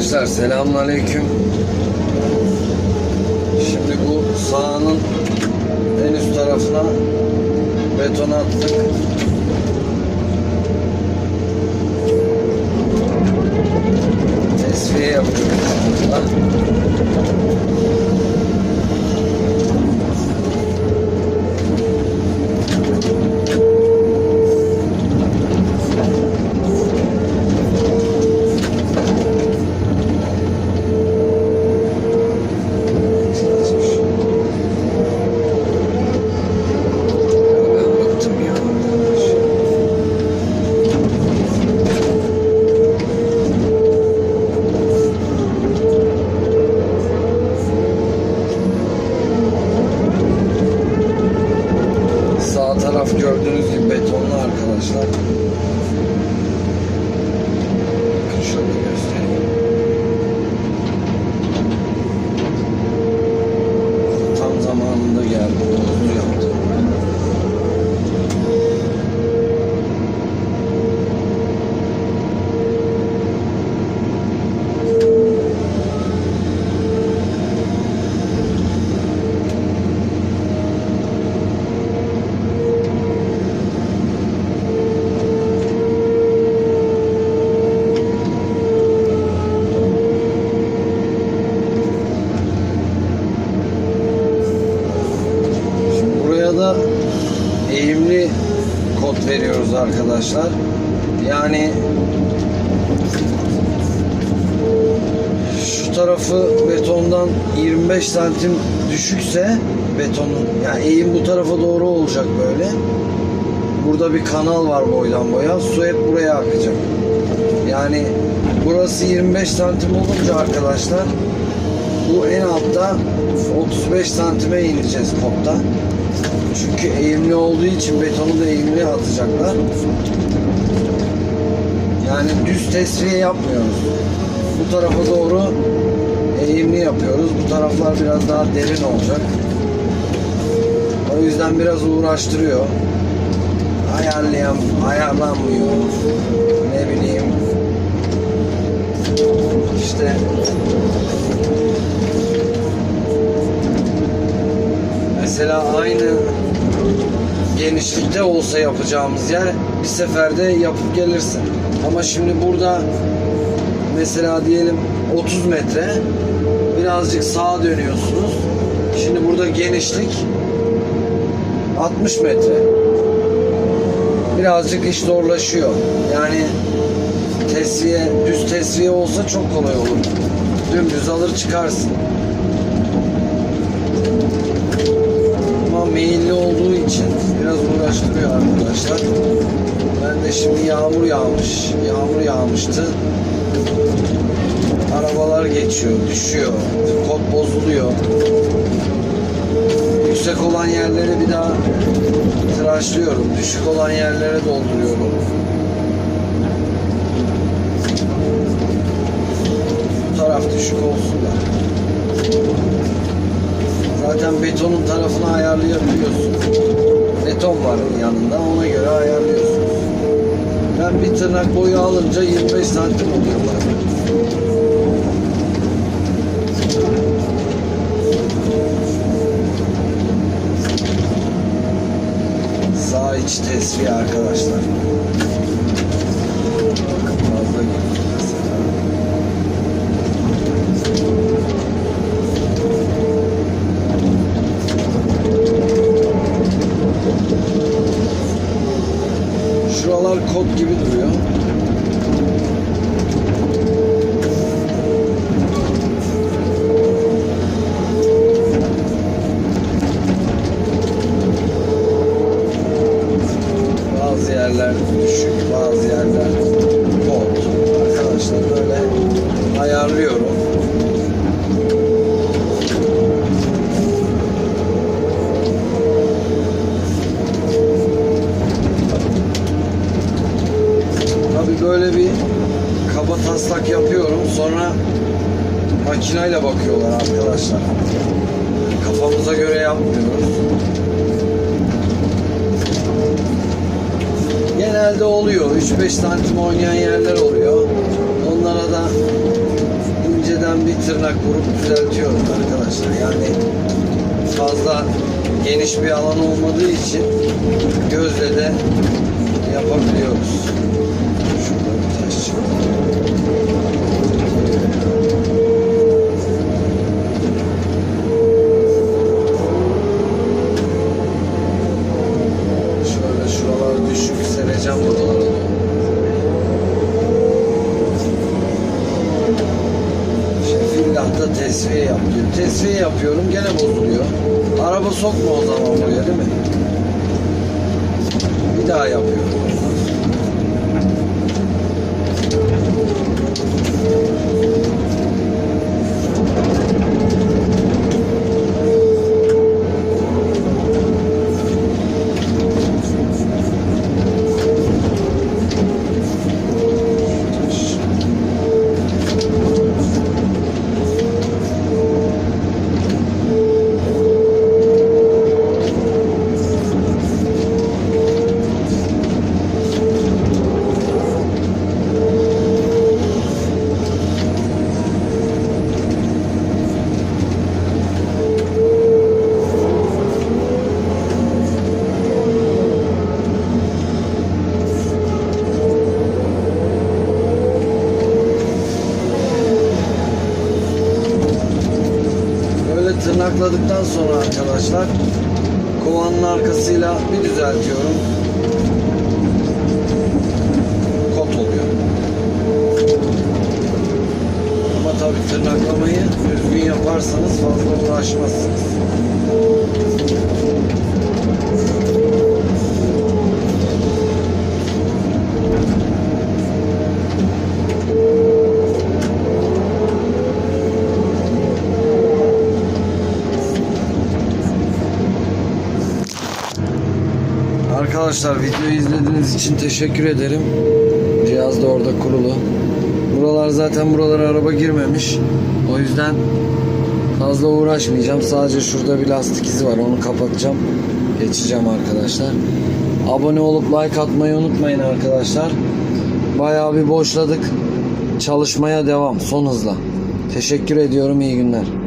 Arkadaşlar selamünaleyküm. Şimdi bu sahanın en üst tarafına beton attık. Veriyoruz arkadaşlar. Yani şu tarafı betondan 25 santim düşükse betonun yani eğim bu tarafa doğru olacak böyle. Burada bir kanal var boydan boya. Su hep buraya akacak. Yani burası 25 santim olunca arkadaşlar bu en altta 35 santime ineceğiz kopta. Çünkü eğimli olduğu için betonu da eğimli atacaklar. Yani düz tesviye yapmıyoruz. Bu tarafa doğru eğimli yapıyoruz. Bu taraflar biraz daha derin olacak. O yüzden biraz uğraştırıyor. Ayarlayan, ayarlanmıyor. Ne bileyim. İşte Mesela aynı genişlikte olsa yapacağımız yer bir seferde yapıp gelirsin. Ama şimdi burada mesela diyelim 30 metre birazcık sağa dönüyorsunuz. Şimdi burada genişlik 60 metre. Birazcık iş zorlaşıyor. Yani tesviye, düz tesviye olsa çok kolay olur. Dümdüz alır çıkarsın. Yağmış. Yağmur yağmıştı. Arabalar geçiyor, düşüyor. Kod bozuluyor. Yüksek olan yerleri bir daha tıraşlıyorum. Düşük olan yerlere dolduruyorum. Bu taraf düşük olsun da. Zaten betonun tarafını ayarlayabiliyorsun. Beton var yanında ona göre ayarlıyorsun. Ben bir tırnak boyu alınca 25 santim oluyor bana. Sağ iç tesviye arkadaşlar. Ayarlıyorum. Tabii böyle bir kaba taslak yapıyorum. Sonra makinayla bakıyorlar arkadaşlar. Kafamıza göre yapmıyoruz. Genelde oluyor. 3-5 santim oynayan yerler oluyor. Tırnak vurup düzeltiyorum arkadaşlar. Yani fazla geniş bir alan olmadığı için gözle de yapabiliyoruz. Şurada bir taş çıktı. Şöyle şuraları düşük sereceğim buralara doğru. Şefillah'ta tesviye yap diyor. Tesviye yapıyorum gene bozuluyor. Araba sokma o zaman buraya değil mi? Bir daha yapıyorum. Böyle tırnakladıktan sonra arkadaşlar kovanın arkasıyla bir düzeltiyorum. Kot oluyor. Ama tabii tırnaklamayı düzgün yaparsanız fazla uğraşmazsınız. Arkadaşlar videoyu izlediğiniz için teşekkür ederim. Cihaz da orada kurulu. Buralar zaten buralara araba girmemiş. O yüzden fazla uğraşmayacağım. Sadece şurada bir lastik izi var. Onu kapatacağım. Geçeceğim arkadaşlar. Abone olup like atmayı unutmayın arkadaşlar. Bayağı bir boşladık. Çalışmaya devam son hızla. Teşekkür ediyorum. İyi günler.